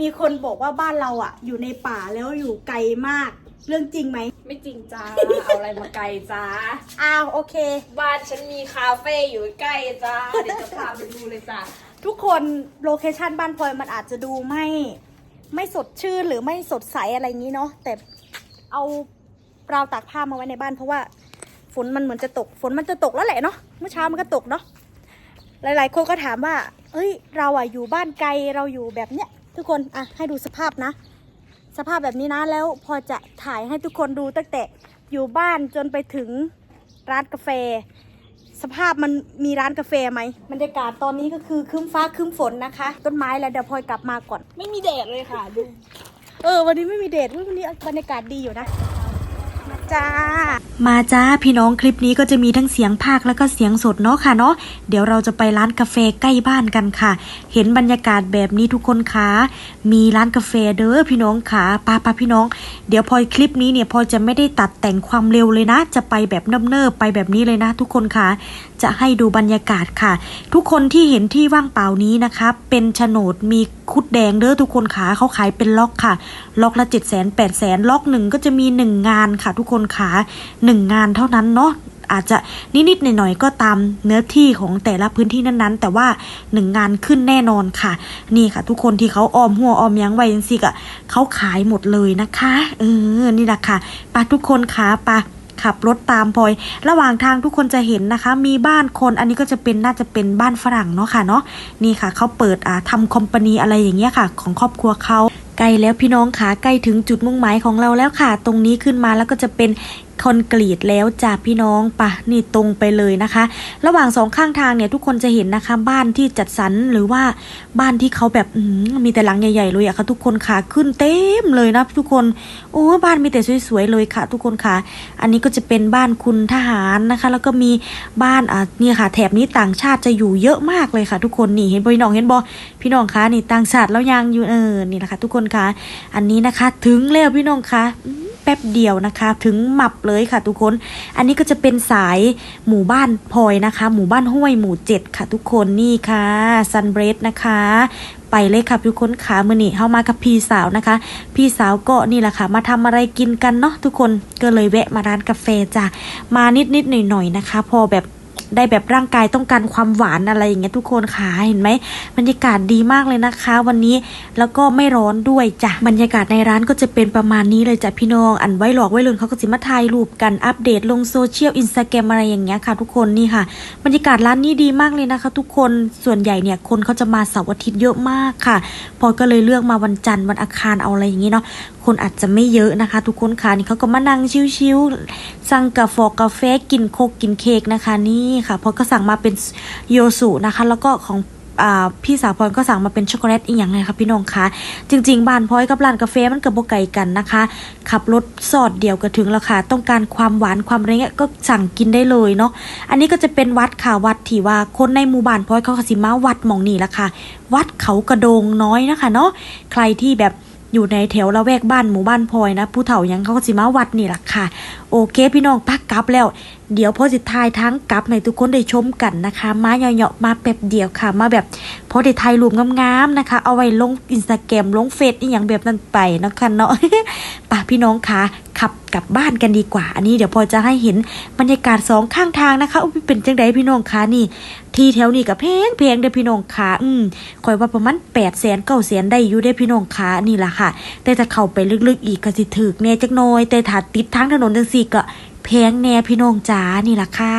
มีคนบอกว่าบ้านเราอะ อยู่ในป่าแล้วอยู่ไกลมาก เรื่องจริงไหมไม่จริงจ้า เอาอะไรมาไกลจ้า อ้าวโอเค บ้านฉันมีคาเฟ่อยู่ใกล้จ้า เดี๋ยวจะพาไปดูเลยจ้า ทุกคนโลเคชันบ้านพลอยมันอาจจะดูไม่ ไม่สดชื่นหรือไม่สดใสอะไรอย่างนี้เนาะแต่เอาราวตากผ้ามาไว้ในบ้านเพราะว่าฝนมันเหมือนจะตก ฝนมันจะตกแล้วแหละเนาะเมื่อเช้ามันก็ตกเนาะหลาย ๆ คนก็ถามว่า เอ้ย เราอะอยู่บ้านไกลเราอยู่แบบเนี้ย ทุกคนอะให้ดูสภาพนะ สภาพแบบนี้นะแล้วพอจะถ่ายให้ทุกคนดูตั้งแต่อยู่บ้านจนไปถึงร้านกาแฟ สภาพมันมีร้านกาแฟไหมบรรยากาศตอนนี้ก็คือครึ้มฟ้าครึ้มฝนนะคะ ต้นไม้แล้วเดี๋ยวพลอยกลับมาก่อน ไม่มีแดดเลยค่ะดู เออ วันนี้ไม่มีเดทอุ๊ยวันนี้บรรยากาศดีอยู่นะมา จ้า มาจ้าพี่น้องคลิปนี้ก็จะมีทั้งเสียงภาคแล้วก็เสียงสดเนาะค่ะเนาะเดี๋ยวเราจะไปร้านกาแฟใกล้บ้านกันค่ะ เห็นบรรยากาศแบบนี้ทุกคนคะมีร้านกาแฟเด้อพี่น้องค่ะป้าป้าพี่น้อง เดี๋ยวพอคลิปนี้เนี่ยพอจะไม่ได้ตัดแต่งความเร็วเลยนะ จะไปแบบเนิบๆไปแบบนี้เลยนะ ทุกคนค่ะจะให้ดูบรรยากาศค่ะ ทุกคนที่เห็นที่ว่างเปล่านี้นะคะเป็นโฉนดมีคุดแดงเด้อทุกคนค่ะเขาขายเป็นล็อกค่ะ ล็อกละ7 0 0 0 0 0 8 0 0 0 0ล็อกหนึ่งก็จะมี1งานค่ะทุกคนค่ะ1งงานเท่านั้นเนาะอาจจะนิดๆหน่อยๆก็ตามเนื้อที่ของแต่ละพื้นที่นั้นๆ แต่ว่า1งงานขึ้นแน่นอนค่ะ นี่ค่ะ ทุกคนที่เขาออมหัวออมยังไว้ยังสิกะเขาขายหมดเลยนะคะเออนี่แหละค่ะปาทุกคนค่ะไปาขับรถตามพลอย ระหว่างทางทุกคนจะเห็นนะคะ มีบ้านคน อันนี้ก็จะเป็นน่าจะเป็นบ้านฝรั่งเนาะค่ะเนาะ นี่ค่ะเขาเปิดอ่าทำคอมพานีอะไรอย่างเงี้ยค่ะ ของครอบครัวเขา ใกล้แล้วพี่น้องขาใกล้ถึงจุดมุ่งหมายของเราแล้วค่ะ ตรงนี้ขึ้นมาแล้วก็จะเป็น คอนกรีตแล้วจ้าพี่น้องปะนี่ตรงไปเลยนะคะ ระหว่างสองข้างทางเนี่ยทุกคนจะเห็นนะคะ บ้านที่จัดสรรหรือว่าบ้านที่เขาแบบมมีแต่หลังใหญ่ๆเลยอะค่ะทุกคนค่ะขึ้นเต็มเลยนะทุกคนโอ้บ้านมีแต่สวยๆเลยค่ะ ทุกคนค่ะ อันนี้ก็จะเป็นบ้านคุณทหารนะคะ แล้วก็มีบ้านอ่าเนี่ค่ะ แถบนี้ต่างชาติจะอยู่เยอะมากเลยค่ะ ทุกคนนี่เห็นพี่น้องเห็นบ่พี่น้องคะนี่ต่างชาติแล้วยังอยู่เออนี่แหละค่ะทุกคนคะอันนี้นะคะ ถึงแล้วพี่น้องคะ แป๊บเดียวนะคะ ถึงหมับเลยค่ะทุกคน อันนี้ก็จะเป็นสายหมู่บ้านพลอยนะคะ หมู่บ้านห้วยหมู่เจ็ดค่ะทุกคนนี่ค่ะซันเบรดนะคะไปเลยค่ะทุกคนขามือนี่เข้ามากับพี่สาวนะคะ พี่สาวก็นี่แหละค่ะ มาทำอะไรกินกันเนาะทุกคนก็เลยแวะมาร้านกาแฟจ้ะมานิดนิดหน่อยหน่อยนะคะ พอแบบ ได้แบบร่างกายต้องการความหวานอะไรอย่างเงี้ยทุกคนค่ะเห็นไหมบรรยากาศดีมากเลยนะคะ วันนี้แล้วก็ไม่ร้อนด้วยจ้ะบรรยากาศในร้านก็จะเป็นประมาณนี้เลยจ้ะพี่น้องอันไว้หลอกไว้ลือนเขาก็สิมาถ่ายรูปกันอัปเดตลงโซเชียลอินสตาแกรมอะไรอย่างเงี้ยค่ะ ทุกคนนี่ค่ะ บรรยากาศร้านนี้ดีมากเลยนะคะ ทุกคนส่วนใหญ่เนี่ยคนเขาจะมาเสาร์อาทิตย์เยอะมากค่ะ พอก็เลยเลือกมาวันจันทร์วันอังคารเอาอะไรอย่างงี้เนาะคนอาจจะไม่เยอะนะคะ ทุกคนค่ะนี่เขาก็มานั่งชิวๆสั่งกาแฟกาแฟกินโคกกินเค้กนะคะนี่ค่ะพอก็สั่งมาเป็นโยสุนะคะ แล้วก็ของพี่สาวพลอยก็สั่งมาเป็นช็อกโกแลตอีกอย่างเลยค่ะพี่น้องคะจริง ๆบ้านพลอยกับร้านกาแฟมันกับโบไก่กันนะคะ ขับรถสอดเดียวก็ถึงแล้วค่ะ ต้องการความหวานความอะไรเงี้ยก็สั่งกินได้เลยเนาะอันนี้ก็จะเป็นวัดค่ะวัดที่ว่าคนในหมู่บ้านพลอยเขาก็สิมาวัดมองนี่ละค่ะ วัดเขากระโดงน้อยนะคะเนาะใครที่แบบอยู่ในแถวละแวกบ้านหมู่บ้านพลอยนะ ผู้เฒ่ายังเขาก็สิมาวัดนี่ละค่ะ โอเคพี่น้องพักกลับแล้ว เดี๋ยวพอสิทายทั้งกลับให้ทุกคนได้ชมกันนะคะ มาเหยาะๆมาแป๊บเดียวค่ะ มาแบบพอได้ถ่ายรูปงามๆนะคะ เอาไว้ลงอินสตาแกรมลงเฟซอีอย่างแบบนั้นไปนะคะเนาะป่ะพี่น้องคะขับกลับบ้านกันดีกว่า อันนี้เดี๋ยวพอจะให้เห็นบรรยากาศสองข้างทางนะคะอุ๊ยเป็นจังไดพี่น้องคะนี่ ที่แถวนี้กับเพงเพงเด้พี่น้องคะอืมคอยว่าประมาณแปดแสนเก้าแสนได้อยู่ได้พี่น้องคะนี่แหละค่ะ แต่ถ้าเข้าไปลึกๆอีกก็สิถึกแน่จักน่อย แต่ถ้าติดทางถนนจังซี่ก็ แพงแน่พี่น้องจ๋านี่ล่ะค่ะ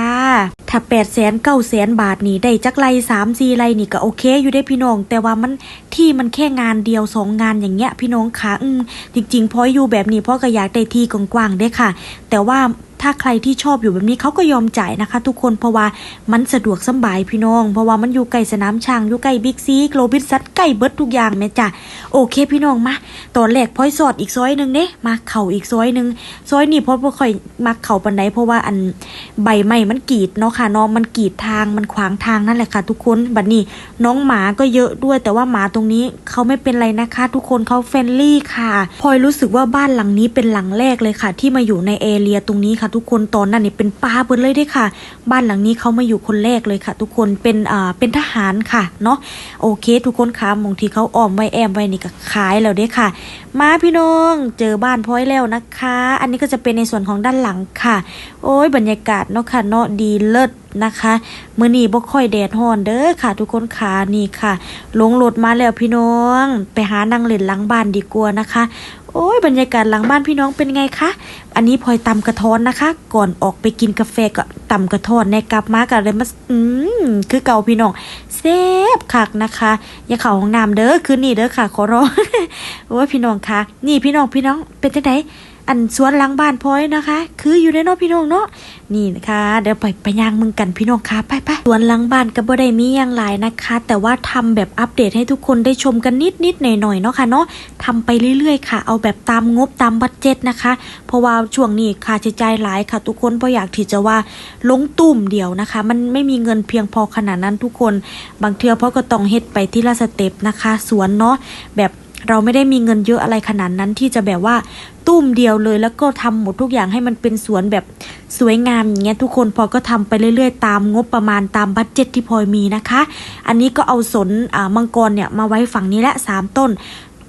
ถ้าแปดแสนเก้าแสนบาทนี่ได้จักไรสามสี่ไรนี่ก็โอเคอยู่ได้พี่น้อง แต่ว่ามันที่มันแค่งานเดียวสองงานอย่างเงี้ยพี่น้องคะอืมจริงๆพออยู่แบบนี้พ่อก็อยากได้ที่กว้างๆได้ค่ะ แต่ว่า ถ้าใครที่ชอบอยู่แบบนี้เขาก็ยอมจ่ายนะคะ ทุกคนเพราะว่ามันสะดวกสบายพี่น้อง เพราะว่ามันอยู่ใกล้สนามช้างอยู่ใกล้บิ๊กซีโกลบินซัดใกล้เบิร์ดทุกอย่างแม่จ้ะโอเคพี่น้องมาตอนแรกพลอยสอดอีกซอยหนึ่งเด้มาเข่าอีกซอยหนึ่งซอยนี้พลอยบ่ค่อยมักเข่าปันไดเพราะว่าอันใบไม้มันกรีดเนาะค่ะเนาะมันกรีดทางมันขวางทางนั่นแหละค่ะ ทุกคนบัดนี้น้องหมาก็เยอะด้วย แต่ว่าหมาตรงนี้เขาไม่เป็นไรนะคะ ทุกคนเขาเฟรนลี่ค่ะพลอยรู้สึกว่าบ้านหลังนี้เป็นหลังแรกเลยค่ะ ที่มาอยู่ในเอเรียตรงนี้ค่ะทุกคนตอนนั้นเนี่ยเป็นป้าเบิดเลยด้วยค่ะ บ้านหลังนี้เขามาอยู่คนแรกเลยค่ะ ทุกคนเป็นอ่าเป็นทหารค่ะเนาะโอเค ทุกคนคะมองทีเขาอ้อมไว้แอมไว้นี่ก็ขายแล้วด้ค่ะ มาพี่น้องเจอบ้านพ้อยแล้วนะคะ อันนี้ก็จะเป็นในส่วนของด้านหลังค่ะ โอ้ยบรรยากาศเนาะค่ะเนาะดีเลิศนะคะมือนีบ่ค่อยแดดร้อนเด้อค่ะ ทุกคนค่ะนี่ค่ะลงรถมาแล้วพี่น้อง ไปหานั่งเล่นหลังบ้านดีกว่านะคะ โอ้ยบรรยากาศหลังบ้านพี่น้องเป็นไงคะ อันนี้พลอยตำกระท้อนนะคะ ก่อนออกไปกินกาแฟก็ตำกระท้อนในกลับมากับเลยมาอืมคือเก่าพี่น้องเซฟคักนะคะ อย่าเข่าห้องน้ำเด้อคืนนี้เด้อค่ะขอร้องโอ้ยพี่น้องคะนี่พี่น้องพี่น้องเป็นจังไดอันสวนหลังบ้านพอยนะคะ คืออยู่ในนาะพี่น้องเนาะนี่นะคะเดี๋ยวไปไปย่างมึงกันพี่น้องคะไปไปสวนหลังบ้านก็บ่ได้มีอย่างหลายนะคะ แต่ว่าทำแบบอัปเดตให้ทุกคนได้ชมกันนิดนิดหน่อยหน่อยเนาะค่ะเนาะทำไปเรื่อยๆค่ะ เอาแบบตามงบตามบัตเจ็ตนะคะ เพราะว่าช่วงนี้ค่าใช้จ่ายหลายค่ะ ทุกคนเพราะอยากที่จะว่าลงตุ่มเดียวนะคะ มันไม่มีเงินเพียงพอขนาดนั้นทุกคน บางเทือเพราะก็ต้องเฮ็ดไปที่ละสเต็ปนะคะ สวนเนาะแบบ เราไม่ได้มีเงินเยอะอะไรขนาดนั้นที่จะแบบว่าตุ้มเดียวเลย แล้วก็ทำหมดทุกอย่างให้มันเป็นสวนแบบสวยงามอย่างเงี้ยทุกคนพอก็ทำไปเรื่อยๆ ตามงบประมาณตามบัตเจ็ตที่พลอยมีนะคะ อันนี้ก็เอาสนมังกรเนี่ยมาไว้ฝั่งนี้ละสามต้น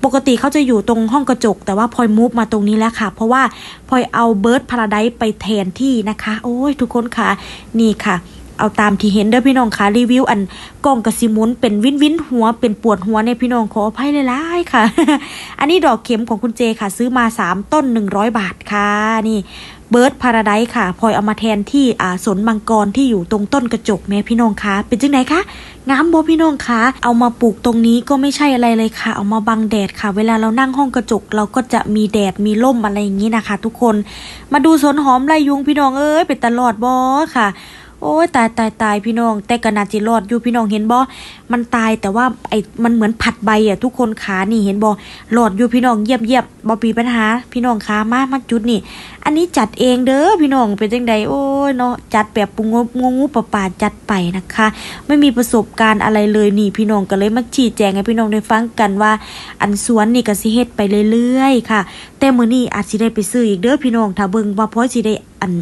ปกติเขาจะอยู่ตรงห้องกระจก แต่ว่าพลอยมูฟมาตรงนี้แล้วค่ะ เพราะว่าพลอยเอาเบิร์ดพาราไดไปแทนที่นะคะ โอ้ยทุกคนค่ะ นี่ค่ะ เอาตามที่เห็นเด้อพี่น้องค่ะรีวิว อันกล้องกระสิมุนเป็นวินวินหัวเป็นปวดหัวในยพี่น้องขออภัยหลายๆค่ะ อันนี้ดอกเข็มของคุณเจค่ะ ซื้อมา 3 ต้น 100 บาทค่ะนี่เบิร์ดพาราไดค่ะพลอยเอามาแทนที่อ่าสนมังกรที่อยู่ตรงต้นกระจกแม่พี่น้องคะเป็นจังไหนคะงามบ่พี่น้องคะเอามาปลูกตรงนี้ก็ไม่ใช่อะไรเลยค่ะ เอามาบังแดดค่ะ เวลาเรานั่งห้องกระจก เราก็จะมีแดดมีร่มอะไรอย่างนี้นะคะ ทุกคน มาดูสนหอมไรยุงพี่น้องเอ้ยเป็นตลอดบ่ค่ะ โอ้ยตายตายตายพี่น้อง แต่กนาจิรอดอยู่พี่น้องเห็นบ่มันตายแต่ว่าไอ้มันเหมือนผัดใบอะทุกคนขานี่เห็นบ่หลอดอยู่พี่น้องเยียบเยียบบ่ปีปัญหา พี่น้องขามามาจุดนี่ อันนี้จัดเองเด้อพี่น้องเป็นจังใดโอ้ยเนาะจัดแบบปุงงงงูปะปาจัดไปนะคะ ไม่มีประสบการณ์อะไรเลยนี่พี่น้องก็เลยมาชี้แจงให้พี่น้องได้ฟังกันว่า อันสวนนี่ก็สิเฮ็ดไปเรื่อยๆค่ะ แต่มื้อนี้อาจสิได้ไปซื้ออีกเด้อพี่น้องถ้าเบิ่งว่าพอสิได้ อัน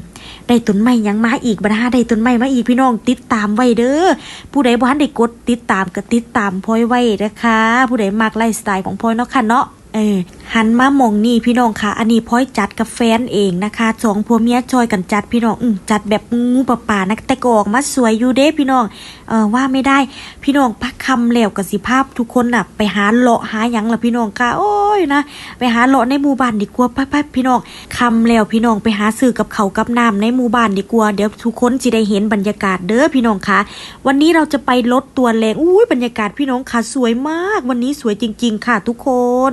ได้ต้นไม้ยังมาอีกบัดหาได้ต้นไม้มาอีกพี่น้องติดตามไว้เด้อผู้ใดบ่ทันได้กดติดตามก็ติดตามพลอยไว้นะคะ ผู้ใดมักไลฟ์สไตล์ของพลอยเนาะค่ะเนาะเออหันมามองนี่พี่น้องค่ะ อันนี้พ้อยจัดกับแฟนเองนะคะสองผัวเมียจอยกันจัดพี่น้องอจัดแบบงูป่าป่านะแต่ก็ออกมาสวยอยู่เด้พี่น้องเออว่าไม่ได้พี่น้องพักคำแล้วกับสิภาพทุกคนน่ะ ไปหาเลาะหาหยังล่ะพี่น้องค่ะโอ้ยนะไปหาเลาะในหมู่บ้านดีกว่าไปไปพี่น้องคำแล้วพี่น้องไปหาซื้อกับเขากับน้ำในหมู่บ้านดีกว่าเดี๋ยวทุกคนจะได้เห็นบรรยากาศเด้อพี่น้องค่ะวันนี้เราจะไปลดตัวแรงอุ้ยบรรยากาศพี่น้องค่ะสวยมาก วันนี้สวยจริง ๆ ค่ะ ทุกคน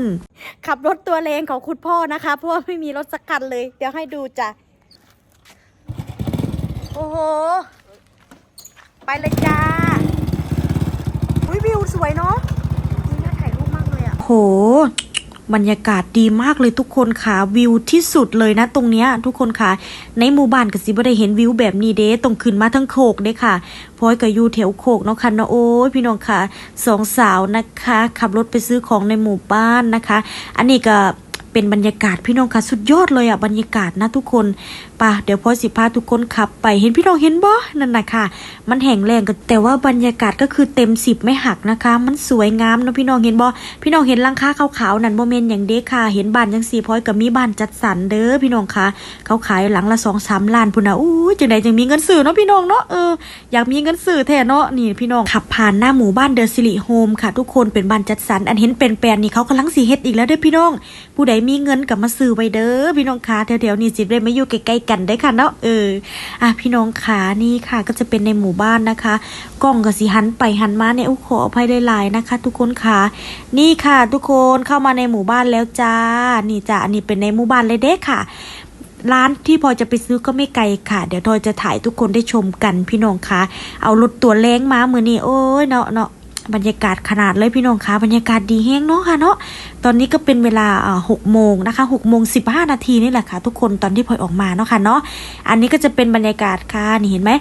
ขับรถตัวเลงของคุณพ่อนะคะเพราะว่าไม่มีรถสักคันเลย เดี๋ยวให้ดูจ้ะโอ้โห ไปเลยจ้า สวยเนาะนี่น่าถ่ายรูปมากเลยอะโห บรรยากาศดีมากเลยทุกคนค่ะวิวที่สุดเลยนะตรงเนี้ยทุกคนค่ะ ในหมู่บ้านก็สิบ่ได้เห็นวิวแบบนี้เด้ตรงขึ้นมาทั้งโคกเด้ค่ะพอยก็อยู่แถวโคกเนาะค่ะเนาะโอ้ยพี่น้องค่ะสองสาวนะคะ ขับรถไปซื้อของในหมู่บ้านนะคะ อันนี้ก็ เป็นบรรยากาศพี่น้องค่ะสุดยอดเลยอะบรรยากาศนะทุกคนปะเดี๋ยวพอยสิพาทุกคนขับไปเห็นพี่น้องเห็นบ่นั่นนะค่ะ มันแห้งแรงก็แต่ว่าบรรยากาศก็คือเต็มสิบไม่หักนะคะ มันสวยงามนะพี่น้องเห็นบ่พี่น้องเห็นลังคาขาวๆนั่นโมเมนอย่างเด้ค่ะ เห็นบ้านจังสี่พอยก็มีบ้านจัดสรรเด้อพี่น้องค่ะเขาขายหลังละสองสามล้านพุ่นนะอู้ยจังใดจังมีเงินซื้อเนาะพี่น้องเนาะเอออยากมีเงินซื้อแท้เนาะนี่พี่น้องขับผ่านหน้าหมู่บ้านเดอะซิลิโฮมค่ะ ทุกคนเป็นบ้านจัดสรรอันเห็นเป็นแปลนนี่เขากำลังสีเฮ็ดอีกแล้วเด้อพี่น้อง ผู้ใดมีเงินกับมาซื้อไว้เด้อพี่น้องค่ะแถวๆนี้สิได้มาอยู่ใกล้ๆกันได้ค่ะเนาะเอออะพี่น้องขานี่ค่ะก็จะเป็นในหมู่บ้านนะคะ กล้องก็สิหันไปหันมาเนี่ยอู้ขออภัยหลายๆนะคะ ทุกคนค่ะนี่ค่ะทุกคนเข้ามาในหมู่บ้านแล้วจ้า นี่จ้าอันนี้เป็นในหมู่บ้านเลยเด้ค่ะร้านที่พอจะไปซื้อก็ไม่ไกลค่ะ เดี๋ยวทอยจะถ่ายทุกคนได้ชมกันพี่น้องคะเอารถตัวแรงมามือนี้โอ้ยเนาะเนาะ บรรยากาศขนาดเลยพี่น้องคะบรรยากาศดีแห้งเนาะค่ะเนาะตอนนี้ก็เป็นเวลาอ่าหกโมงนะคะหกโมงสิบห้านาทีนี่แหละค่ะ ทุกคนตอนที่พลอยออกมาเนาะค่ะเนาะอันนี้ก็จะเป็นบรรยากาศค่ะนี่เห็นไหม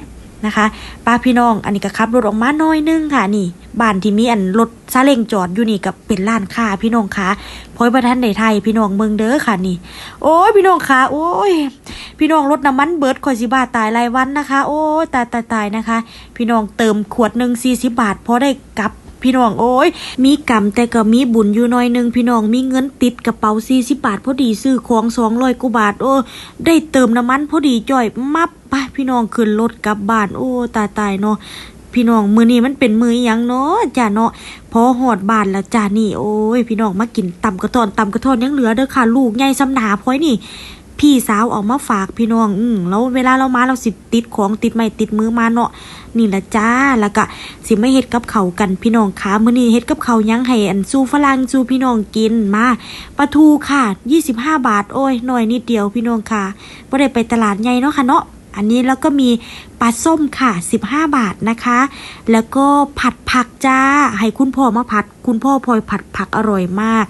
นะคะป้าพี่น้องอันนี้ก็ขับรถออกมาหน้อยนึงค่ะนี่บ้านที่มีอันรถซาเล้งจอดอยู่นี่กับเป็นร้านค้าพี่น้องคะพอยประทันในไทยพี่น้องเมืองเด้อค่ะนี่ โอ้ยพี่น้องคะโอ้ยพี่น้องรถน้ำมันเบิดคอยสิบาทตายรายวันนะคะ โอ้ยตายตายตายนะคะ พี่น้องเติมขวดหนึ่งสี่สิบาทพอได้กลับ พี่น้องโอ้ยมีกรรมแต่ก็มีบุญอยู่หน่อยนึงพี่น้องมีเงินติดกระเป๋าสี่สิบาทพอดีซื้อของสองร้อยกว่าบาทโอ้ได้เติมน้ำมันพอดีจ่อยมับไปพี่น้องขึ้นรถกลับบ้านโอ้ตายตายเนาะพี่น้องมือนี้มันเป็นมืออหยังเนาะจ้าเนาะพอหอดบ้านแล้วจ้านี่โอ้ยพี่น้องมากินตำกระทอนตำกระทอนยังเหลือเด้อค่ะ ลูกใหญ่สำหนาพ้อยนี่ พี่สาวออกมาฝากพี่น้อง อืมแล้วเวลาเรามาเราสิติดของติดไม้ติดมือมาเนาะนี่ละจ้าแล้วก็สิไม่เฮ็ดกับเขากันพี่น้องคะมื้อนี้เฮ็ดกับเขายังให้อันสู้ฝรั่งสู้พี่น้องกินมาปลาทูค่ะ 25 บาทโอ้ยหน่อยนิดเดียวพี่น้องค่ะบ่ได้ไปตลาดใหญ่เนาะค่ะเนาะอันนี้แล้วก็มีปลาส้มค่ะ 15 บาทนะคะ แล้วก็ผัดผักจ้า ให้คุณพ่อมาผัด คุณพ่อพลอยผัดผักอร่อยมาก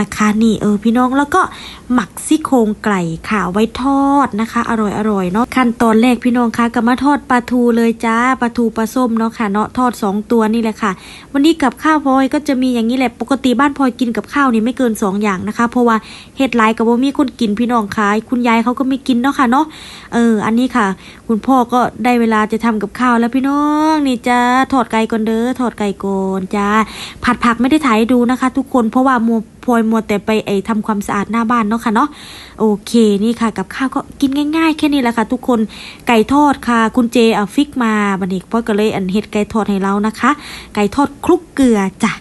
นะคะ นี่เออพี่น้องแล้วก็หมักซี่โครงไก่ค่ะไว้ทอดนะคะ อร่อยอร่อยเนาะขั้นตอนแรกพี่น้องคะก็มาทอดปลาทูเลยจ้าปลาทูปลาส้มเนาะค่ะเนาะทอด 2 ตัวนี่แหละค่ะ วันนี้กับข้าวพลอยก็จะมีอย่างนี้แหละปกติบ้านพลอยกินกับข้าวนี่ไม่เกิน 2 อย่างนะคะ เพราะว่าเฮ็ดหลายกับว่ามีคนกินพี่น้องคะคุณยายเขาก็ไม่กินเนาะค่ะเนาะเอออันนี้ค่ะ คุณพ่อก็ได้เวลาจะทำกับข้าวแล้วพี่น้องนี่จ้าทอดไก่ก่อนเด้อทอดไก่ก่อนจ้าผัดผักไม่ได้ถ่ายดูนะคะ ทุกคนเพราะว่ามัวพลอยมัวแต่ไปไอทำความสะอาดหน้าบ้านเนาะค่ะเนาะโอเคนี่ค่ะ กับข้าวก็กินง่าย ๆ แค่นี้แหละค่ะ ทุกคนไก่ทอดค่ะ คุณเจเอาฟิกมาบันนี้พ่อก็เลยอันเฮ็ดไก่ทอดให้เรานะคะ ไก่ทอดคลุกเกลือจ้ะ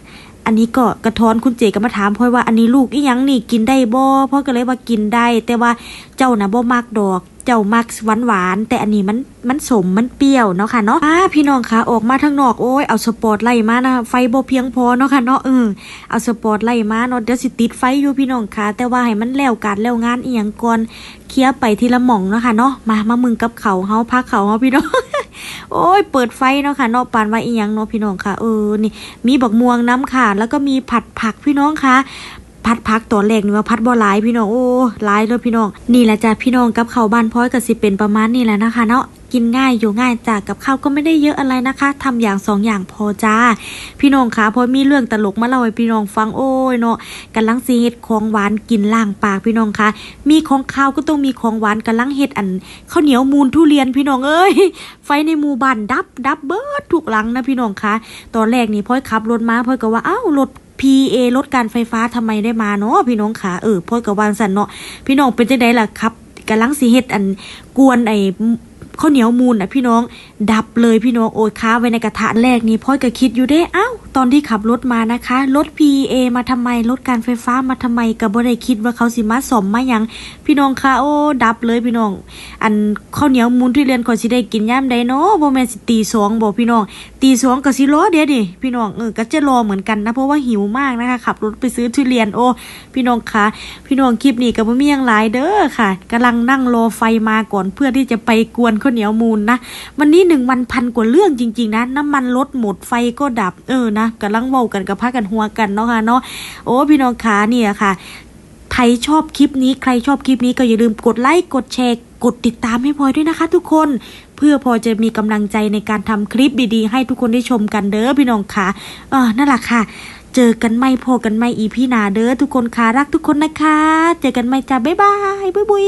อันนี้ก็กระท้อนคุณเจก็มาถามพ่อยว่าอันนี้ลูกอีหยังนี่กินได้บ่พ่อก็เลยว่ากินได้ แต่ว่าเจ้านะบ่มักดอก เจ้ามักหวานหวานแต่อันนี้มันมันสมมันเปรี้ยวเนาะค่ะเนาะอ่าพี่น้องคะออกมาทางนอกโอ้ยเอาสปอร์ตไล่มานะไฟบ่เพียงพอเนาะค่ะเนาะเออเอาสปอร์ตไล่มาเนาะเดี๋ยวสิติดไฟอยู่พี่น้องคะแต่ว่าให้มันแล้วการแล้วงานอีหยังก่อนเคลียร์ไปทีละหม่องเนาะค่ะเนาะมามามึงกับเขาเฮาพักเขาเฮาพี่น้อง โอ้ยเปิดไฟเนาะค่ะเนาะปานว่าอีหยังเนาะพี่น้องค่ะเออนี่มีบักม่วงน้ำค่ะ แล้วก็มีผัดผักพี่น้องค่ะผัดผักตัวแรกนี่ว่าผัดบ่หลายพี่น้องโอ้หลายเลยพี่น้องนี่แหละจ้ะพี่น้องกับเข้าบ้านพ้อยกับสิเป็นประมาณนี้แหละนะคะเนาะ กินง่ายอยู่ง่ายจ้ะกับข้าวก็ไม่ได้เยอะอะไรนะคะทำอย่างสองอย่างพอจ้า พี่น้องคะพอมีเรื่องตลกมาเล่าให้พี่น้องฟังโอ้ยเนาะกำลังซีเฮ็ดของหวานกินล่างปากพี่น้องคะมีของข้าวก็ต้องมีของหวานกำลังเฮ็ดอันข้าวเหนียวมูนทุเรียนพี่น้องเอ้ยไฟในหมู่บ้านดับดับเบิดทุกหลังนะพี่น้องคะตอนแรกนี่พ่อยขับรถมาพ่อยก็ว่าอ้าวรถ PA รถการไฟฟ้าทำไมได้มาเนาะพี่น้องขาเออพ่อยก็วางสันเนาะพี่น้องเป็นจังไดล่ะครับกำลังสิเฮ็ดอันกวนไอ้ ข้าวเหนียวมูนะพี่น้อง ดับเลยพี่น้องโอ้ยค้าไว้ในกระทะแรกนี่พ่อยก็คิดอยู่เด้อ้าวตอนที่ขับรถมานะคะรถ PA มาทำไมรถการไฟฟ้ามาทำไมก็บ่ได้คิดว่าเขาสิมาสมมาหยังพี่น้องคะโอ้ดับเลยพี่น้อง อันข้าวเหนียวมูนที่เรียนก่อนสิได้กินย่ามใดเนาะบ่แม่นสิตีสองบ่พี่น้อง ตีสองก็สิรอเดี๋ยวดิพี่น้องเออก็จะรอเหมือนกันนะเพราะว่าหิวมากนะคะขับรถไปซื้อทุเรียนโอ้พี่น้องคะพี่น้องคลิปนี้ก็บ่มีหยังหลายเด้อค่ะกำลังนั่งรอไฟมาก่อนเพื่อที่จะไปกวนข้าวเหนียวมูนนะวันนี้หนึ่งวันพันกว่าเรื่องจริง ๆ นะ น้ำมันรถหมดไฟก็ดับเออนะกำลังเว้ากันกับพากันหัวกันเนาะค่ะเนาะโอ้พี่น้องคะเนี่ยค่ะใครชอบคลิปนี้ใครชอบคลิปนี้ก็อย่าลืมกดไลค์กดแชร์กดติดตามให้พลอยด้วยนะคะ ทุกคนเพื่อพอจะมีกำลังใจในการทำคลิปดีๆ ให้ทุกคนได้ชมกันเด้อพี่น้องค่ะเออนั่นแหละค่ะเจอกันไม่พอกันไม่อีพี่หนาเด้อทุกคนค่ะรักทุกคนนะคะ เจอกันไม่จ้าบ๊ายบาย บุยบุย